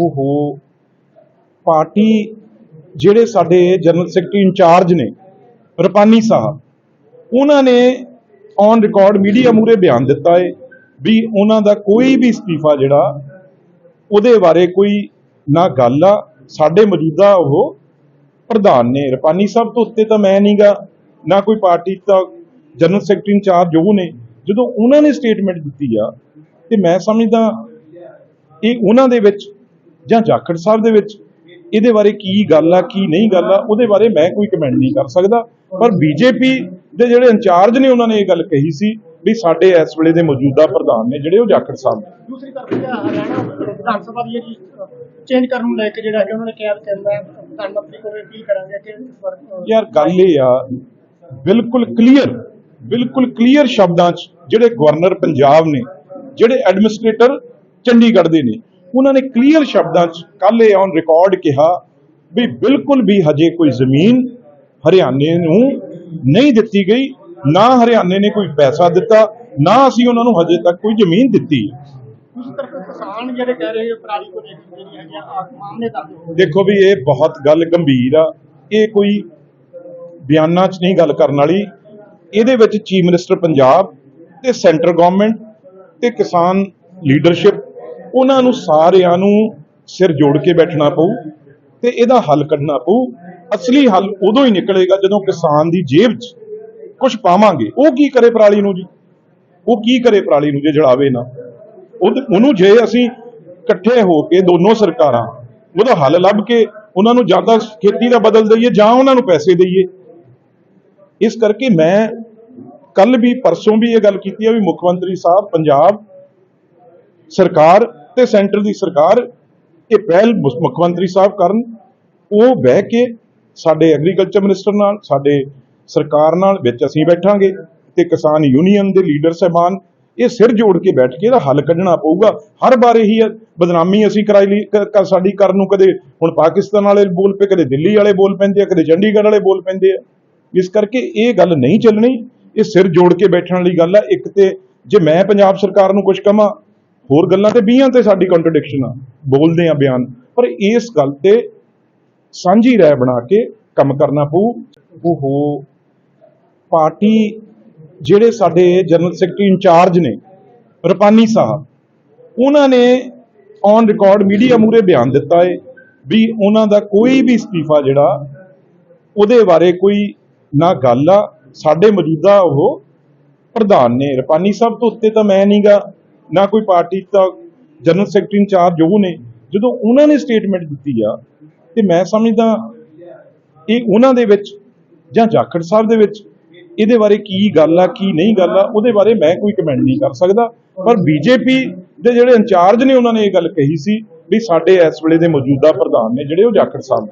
ਉਹ ਪਾਰਟੀ ਜਿਹੜੇ ਸਾਡੇ ਜਨਰਲ ਸੈਕਟਰੀ ਇੰਚਾਰਜ ਨੇ, ਰਪਾਨੀ ਸਾਹਿਬ, ਉਹਨਾਂ ਨੇ ਔਨ ਰਿਕਾਰਡ ਮੀਡੀਆ ਮੂਰੇ ਬਿਆਨ ਦਿੱਤਾ ਹੈ ਵੀ ਉਹਨਾਂ ਦਾ ਕੋਈ ਵੀ ਅਸਤੀਫਾ ਜਿਹੜਾ, ਉਹਦੇ ਬਾਰੇ ਕੋਈ ਨਾ ਗੱਲ ਆ। ਸਾਡੇ ਮੌਜੂਦਾ ਉਹ ਪ੍ਰਧਾਨ ਨੇ, ਰਪਾਨੀ ਸਾਹਿਬ ਤੋਂ ਉੱਤੇ ਤਾਂ ਮੈਂ ਨਹੀਂਗਾ ਨਾ ਕੋਈ ਪਾਰਟੀ ਦਾ ਜਨਰਲ ਸੈਕਟਰੀ ਇੰਚਾਰਜ ਉਹ ਨੇ। ਜਦੋਂ ਉਹਨਾਂ ਨੇ ਸਟੇਟਮੈਂਟ ਦਿੱਤੀ ਆ, ਤੇ ਮੈਂ ਸਮਝਦਾ ਇਹ ਉਹਨਾਂ ਦੇ ਵਿੱਚ ਜਾਂ ਜਾਖੜ ਸਾਹਿਬ ਦੇ ਵਿੱਚ? ਇਹਦੇ ਬਾਰੇ ਕੀ ਗੱਲ ਆ ਕੀ ਨਹੀਂ ਗੱਲ ਆ? ਉਹਦੇ ਬਾਰੇ ਮੈਂ ਕੋਈ ਕਮੈਂਟ ਨਹੀਂ ਕਰ ਸਕਦਾ। ਪਰ ਬੀਜੇਪੀ ਦੇ ਜਿਹੜੇ ਇੰਚਾਰਜ ਨੇ ਉਹਨਾਂ ਨੇ ਇਹ ਗੱਲ ਕਹੀ ਸੀ ਵੀ ਸਾਡੇ ਇਸ ਵੇਲੇ ਦੇ ਮੌਜੂਦਾ ਪ੍ਰਧਾਨ ਨੇ ਜਿਹੜੇ ਉਹ ਜਾਖੜ ਸਾਹਿਬ ਨੇ। ਦੂਸਰੀ ਤਰਫ ਜਿਹੜਾ ਹਰਿਆਣਾ ਵਿਧਾਨ ਸਭਾ ਦੀ ਜਿਹੜੀ ਚੇਂਜ ਕਰਨ ਨੂੰ ਲੈ ਕੇ ਜਿਹੜਾ ਕਿ ਉਹਨਾਂ ਨੇ ਕਿਹਾ ਕਿ ਮੈਂ ਪ੍ਰਧਾਨ ਮੰਤਰੀ ਕੋਲ ਅਪੀਲ ਕਰਾਂਗਾ ਕਿ ਯਾਰ ਗੱਲ ਇਹ ਆ ਬਿਲਕੁਲ ਕਲੀਅਰ ਬਿਲਕੁਲ ਕਲੀਅਰ ਸ਼ਬਦਾਂ 'ਚ ਜਿਹੜੇ ਗਵਰਨਰ ਪੰਜਾਬ ਨੇ ਜਿਹੜੇ ਐਡਮਿਨਿਸਟ੍ਰੇਟਰ ਚੰਡੀਗੜ੍ਹ ਦੇ ਨੇ ਉਹਨਾਂ ਨੇ ਕਲੀਅਰ ਸ਼ਬਦਾਂ 'ਚ ਕੱਲ੍ਹ ਇਹ ਔਨ ਰਿਕਾਰਡ ਕਿਹਾ ਵੀ ਬਿਲਕੁਲ ਵੀ ਹਜੇ ਕੋਈ ਜ਼ਮੀਨ ਹਰਿਆਣੇ ਨੂੰ ਨਹੀਂ ਦਿੱਤੀ ਗਈ ਨਾ ਹਰਿਆਣੇ ਨੇ ਕੋਈ ਪੈਸਾ ਦਿੱਤਾ ਨਾ ਅਸੀਂ ਉਹਨਾਂ ਨੂੰ ਹਜੇ ਤੱਕ ਕੋਈ ਜ਼ਮੀਨ ਦਿੱਤੀ। ਹੈ ਦੂਸਰੀ ਤਰਫ ਕਿਸਾਨ ਜਿਹੜੇ ਕਹਿ ਰਹੇ ਪਰਾਲੀ ਕੋ ਲੈ ਕੇ ਜਿਹੜੀ ਹੈਗੀਆਂ ਆ ਮਾਮਲੇ ਦਰਜ ਹੋ ਗਏ ਦੇਖੋ ਵੀ ਇਹ ਬਹੁਤ ਗੱਲ ਗੰਭੀਰ ਆ। ਇਹ ਕੋਈ ਬਿਆਨਾਂ 'ਚ ਨਹੀਂ ਗੱਲ ਕਰਨ ਵਾਲੀ। ਇਹਦੇ ਵਿੱਚ ਚੀਫ ਮਿਨਿਸਟਰ ਪੰਜਾਬ ਤੇ ਸੈਂਟਰ ਗਵਰਨਮੈਂਟ ਤੇ ਕਿਸਾਨ ਲੀਡਰਸ਼ਿਪ ਉਹਨਾਂ ਨੂੰ ਸਾਰਿਆਂ ਨੂੰ ਸਿਰ ਜੋੜ ਕੇ ਬੈਠਣਾ ਪਊ ਤੇ ਇਹਦਾ ਹੱਲ ਕੱਢਣਾ ਪਊ। ਅਸਲੀ ਹੱਲ ਉਦੋਂ ਹੀ ਨਿਕਲੇਗਾ ਜਦੋਂ ਕਿਸਾਨ ਦੀ ਜੇਬ 'ਚ ਕੁਝ ਪਾਵਾਂਗੇ। ਉਹ ਕੀ ਕਰੇ ਪਰਾਲੀ ਨੂੰ ਜੀ? ਉਹ ਕੀ ਕਰੇ ਪਰਾਲੀ ਨੂੰ ਜੇ ਜਲਾਵੇ ਨਾ? ਉਹਨੂੰ ਜੇ ਅਸੀਂ ਇਕੱਠੇ ਹੋ ਕੇ ਦੋਨੋਂ ਸਰਕਾਰਾਂ ਉਹਦਾ ਹੱਲ ਲੱਭ ਕੇ ਉਹਨਾਂ ਨੂੰ ਜਾਂ ਤਾਂ ਖੇਤੀ ਦਾ ਬਦਲ ਦਈਏ ਜਾਂ ਉਹਨਾਂ ਨੂੰ ਪੈਸੇ ਦਈਏ। ਇਸ ਕਰਕੇ ਮੈਂ ਕੱਲ ਵੀ, ਪਰਸੋਂ ਵੀ ਇਹ ਗੱਲ ਕੀਤੀ ਹੈ ਵੀ ਮੁੱਖ ਮੰਤਰੀ ਸਾਹਿਬ, ਪੰਜਾਬ ਸਰਕਾਰ ਤੇ ਸੈਂਟਰ ਦੀ ਸਰਕਾਰ ਇਹ ਪਹਿਲ ਮੁੱਖ ਮੰਤਰੀ ਸਾਹਿਬ ਕਰਨ, ਉਹ ਬਹਿ ਕੇ ਸਾਡੇ ਐਗਰੀਕਲਚਰ ਮਿਨਿਸਟਰ ਨਾਲ, ਸਾਡੇ ਸਰਕਾਰ ਨਾਲ ਵਿੱਚ ਅਸੀਂ ਬੈਠਾਂਗੇ ਤੇ ਕਿਸਾਨ ਯੂਨੀਅਨ ਦੇ ਲੀਡਰ ਸਹਿਬਾਨ ਇਹ ਸਿਰ ਜੋੜ ਕੇ ਬੈਠ ਕੇ ਇਹਦਾ ਹੱਲ ਕੱਢਣਾ ਪਊਗਾ। ਹਰ ਵਾਰ ਇਹੀ ਬਦਨਾਮੀ ਅਸੀਂ ਕਰਾਈ ਲਈ, ਕ- ਸਾਡੀ ਕਰਨ ਨੂੰ ਕਦੇ ਹੁਣ ਪਾਕਿਸਤਾਨ ਵਾਲੇ ਬੋਲ ਪਏ, ਕਦੇ ਦਿੱਲੀ ਵਾਲੇ ਬੋਲ ਪੈਂਦੇ ਆ, ਕਦੇ ਚੰਡੀਗੜ੍ਹ ਵਾਲੇ ਬੋਲ ਪੈਂਦੇ ਆ। ਇਸ ਕਰਕੇ ਇਹ ਗੱਲ ਨਹੀਂ ਚੱਲਣੀ, ਇਹ ਸਿਰ ਜੋੜ ਕੇ ਬੈਠਣ ਵਾਲੀ ਗੱਲ ਆ ਇੱਕ ਤੇ ਜੇ ਮੈਂ ਪੰਜਾਬ ਸਰਕਾਰ ਨੂੰ ਕੁਝ ਕਹਾਂ ਹੋਰ ਗੱਲਾਂ ਤੇ 20 ਤੇ ਸਾਡੀ ਕੰਟਰਡਿਕਸ਼ਨ ਆ। ਬੋਲਦੇ ਆ ਬਿਆਨ। ਪਰ ਇਸ ਗੱਲ ਤੇ ਸਾਂਝੀ ਰਾਏ ਬਣਾ ਕੇ ਕੰਮ ਕਰਨਾ ਪਊ। ਉਹ ਪਾਰਟੀ ਜਿਹੜੇ ਸਾਡੇ ਜਨਰਲ ਸੈਕਟਰੀ ਇੰਚਾਰਜ ਨੇ, ਰਪਾਨੀ ਸਾਹਿਬ, ਉਹਨਾਂ ਨੇ ਔਨ ਰਿਕਾਰਡ ਮੀਡੀਆ ਮੂਰੇ ਬਿਆਨ ਦਿੱਤਾ ਏ ਵੀ ਉਹਨਾਂ ਦਾ ਕੋਈ ਵੀ ਅਸਤੀਫਾ ਜਿਹੜਾ, ਉਹਦੇ ਬਾਰੇ ਕੋਈ ਨਾ ਗੱਲ ਆ। ਸਾਡੇ ਮੌਜੂਦਾ ਉਹ ਪ੍ਰਧਾਨ ਨੇ। ਰਪਾਨੀ ਸਾਹਿਬ ਤੋਂ ਉੱਤੇ ਤਾਂ ਮੈਂ ਨਹੀਂਗਾ ਨਾ ਕੋਈ ਪਾਰਟੀ ਦਾ ਜਨਰਲ ਸੈਕਟਰੀ ਇੰਚਾਰਜ ਉਹ ਨੇ, ਜਦੋਂ ਉਹਨਾਂ ਨੇ ਸਟੇਟਮੈਂਟ ਦਿੱਤੀ ਆ, ਤੇ ਮੈਂ ਸਮਝਦਾ ਇਹ ਉਹਨਾਂ ਦੇ ਵਿੱਚ ਜਾਂ ਜਾਖੜ ਸਾਹਿਬ ਦੇ ਵਿੱਚ ਇਹਦੇ ਬਾਰੇ ਕੀ ਗੱਲ ਆ, ਕੀ ਨਹੀਂ ਗੱਲ ਆ, ਉਹਦੇ ਬਾਰੇ ਮੈਂ ਕੋਈ ਕਮੈਂਟ ਨਹੀਂ ਕਰ ਸਕਦਾ। ਪਰ ਬੀਜੇਪੀ ਦੇ ਜਿਹੜੇ ਇੰਚਾਰਜ ਨੇ, ਉਹਨਾਂ ਨੇ ਇਹ ਗੱਲ ਕਹੀ ਸੀ ਵੀ ਸਾਡੇ ਇਸ ਵੇਲੇ ਦੇ ਮੌਜੂਦਾ ਪ੍ਰਧਾਨ ਨੇ, ਜਿਹੜੇ ਉਹ ਜਾਖੜ ਸਾਹਿਬ